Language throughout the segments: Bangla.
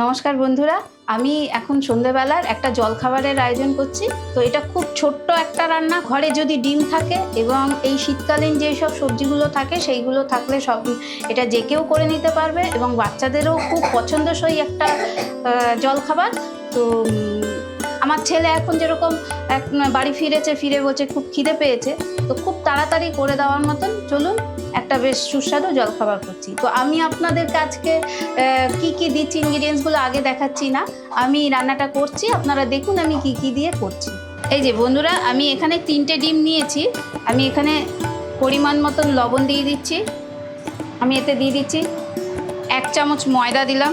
নমস্কার বন্ধুরা, আমি এখন সন্ধেবেলার একটা জলখাবারের আয়োজন করছি। তো এটা খুব ছোট্ট একটা রান্না, ঘরে যদি ডিম থাকে এবং এই শীতকালীন যেসব সবজিগুলো থাকে, সেইগুলো থাকলে সব, এটা যে কেউ করে নিতে পারবে এবং বাচ্চাদেরও খুব পছন্দসই একটা জলখাবার। তো আমার ছেলে এখন যেরকম এক বাড়ি ফিরেছে ফিরে বলছে খুব খিদে পেয়েছে তো খুব তাড়াতাড়ি করে দেওয়ার মতন চলুন একটা বেশ সুস্বাদু জলখাবার করছি। তো আমি আপনাদের আহ, কি কি দিচ্ছি ইনগ্রিডিয়েন্টসগুলো আগে দেখাচ্ছি না আমি রান্নাটা করছি আপনারা দেখুন আমি কি কি দিয়ে করছি। এই যে বন্ধুরা আমি এখানে তিনটে ডিম নিয়েছি আমি এখানে পরিমাণ মতন লবণ দিয়ে দিচ্ছি আমি এতে দিয়ে দিচ্ছি এক চামচ ময়দা দিলাম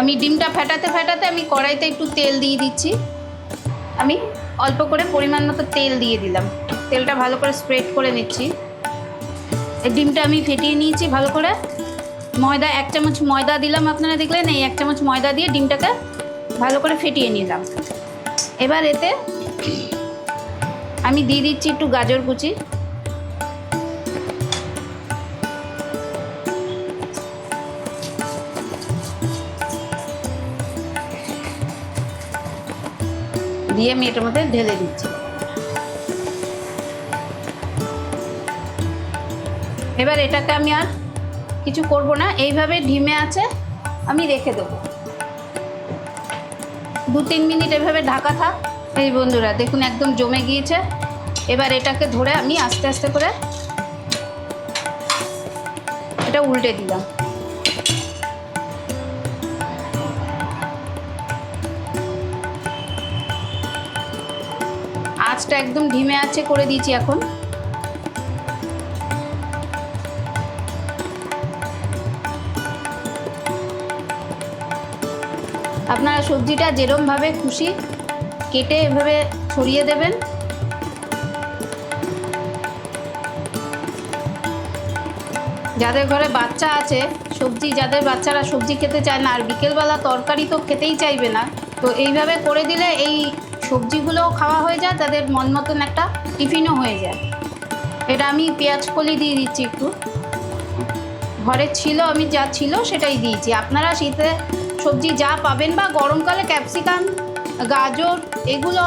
আমি ডিমটা ফেটাতে ফেটাতে আমি কড়াইতে একটু তেল দিয়ে দিচ্ছি। আমি অল্প করে পরিমাণ মতো তেল দিয়ে দিলাম। তেলটা ভালো করে স্প্রেড করে নিচ্ছি। এই ডিমটা আমি ফেটিয়ে নিয়েছি ভালো করে। ময়দা, এক চামচ ময়দা দিলাম আপনারা দেখলেন, এই এক চামচ ময়দা দিয়ে ডিমটাকে ভালো করে ফেটিয়ে নিলাম। এবার এতে আমি দিয়ে দিচ্ছি একটু গাজর কুচি। দিয়ে আমি এটার মধ্যে ঢেলে দিচ্ছি। এবার এটাকে আমি আর কিছু করব না, এইভাবে ঢিমে আছে, আমি রেখে দেবো। দু তিন মিনিট এভাবে ঢাকা থাক। এই বন্ধুরা, দেখুন একদম জমে গিয়েছে। এবার এটাকে ধরে আমি আস্তে আস্তে করে এটা উল্টে দিলাম। আঁচটা একদম ঢিমে আছে করে দিয়েছি এখন। আপনারা সবজিটা যেরমভাবে খুশি কেটে এভাবে ছড়িয়ে দেবেন। যাদের ঘরে বাচ্চা আছে, সবজি, যাদের বাচ্চারা সবজি খেতে চায় না, আর বিকেলবেলা তরকারি তো খেতেই চাইবে না, তো এইভাবে করে দিলে এই সবজিগুলোও খাওয়া হয়ে যায়, তাদের মন মতন একটা টিফিনও হয়ে যায়। এটা আমি পেঁয়াজ কলি দিয়ে দিচ্ছি একটু। ঘরে ছিল, আমি যা ছিল সেটাই দিয়েছি। আপনারা শীতে সবজি যা পাবেন বা গরমকালে ক্যাপসিকাম, গাজর, এগুলো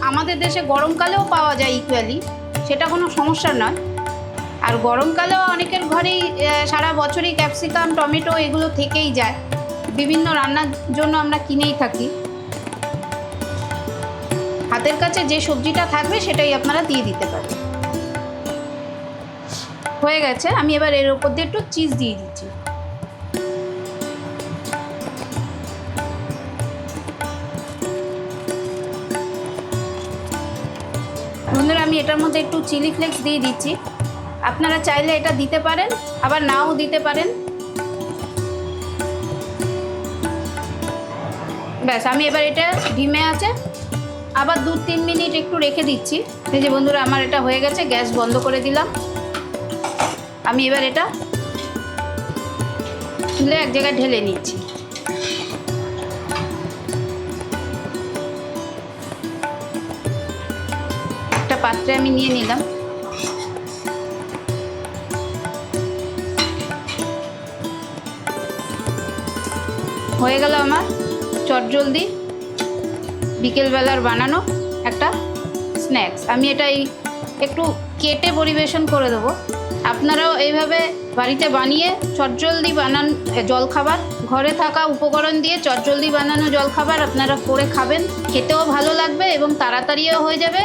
আমাদের দেশে গরমকালেও পাওয়া যায় ইকুয়ালি সেটা কোনো সমস্যা নয়। আর গরমকালেও অনেকের ঘরেই সারা বছরই ক্যাপসিকাম, টমেটো এগুলো থেকেই যায়। বিভিন্ন রান্নার জন্য আমরা কিনেই থাকি। হাতের কাছে যে সবজিটা থাকবে সেটাই আপনারা দিয়ে দিতে পারেন। হয়ে গেছে, আমি এবার এর উপর দিয়ে একটু চিজ দিয়ে দিচ্ছি। বন্ধুরা, আমি এটার মধ্যে একটু চিলি ফ্লেক্স দিয়ে দিচ্ছি। আপনারা চাইলে এটা দিতে পারেন, আবার নাও দিতে পারেন। ব্যাস, আমি এবার এটা ডিমে আছে আবার দু তিন মিনিট একটু রেখে দিচ্ছি। এই যে বন্ধুরা, আমার এটা হয়ে গেছে, গ্যাস বন্ধ করে দিলাম। আমি এবার এটা তুলে এক জায়গায় ঢেলে নিচ্ছি। একটা পাত্রে আমি নিয়ে নিলাম। হয়ে গেল আমার চটজলদি। বিকেলবেলার বানানো একটা স্ন্যাক্স। আমি এটাই একটু কেটে পরিবেশন করে দেবো। আপনারাও এইভাবে বাড়িতে বানিয়ে চটজলদি বানান জলখাবার, ঘরে থাকা উপকরণ দিয়ে চটজলদি বানানো জলখাবার আপনারা করে খাবেন। খেতেও ভালো লাগবে এবং তাড়াতাড়িও হয়ে যাবে।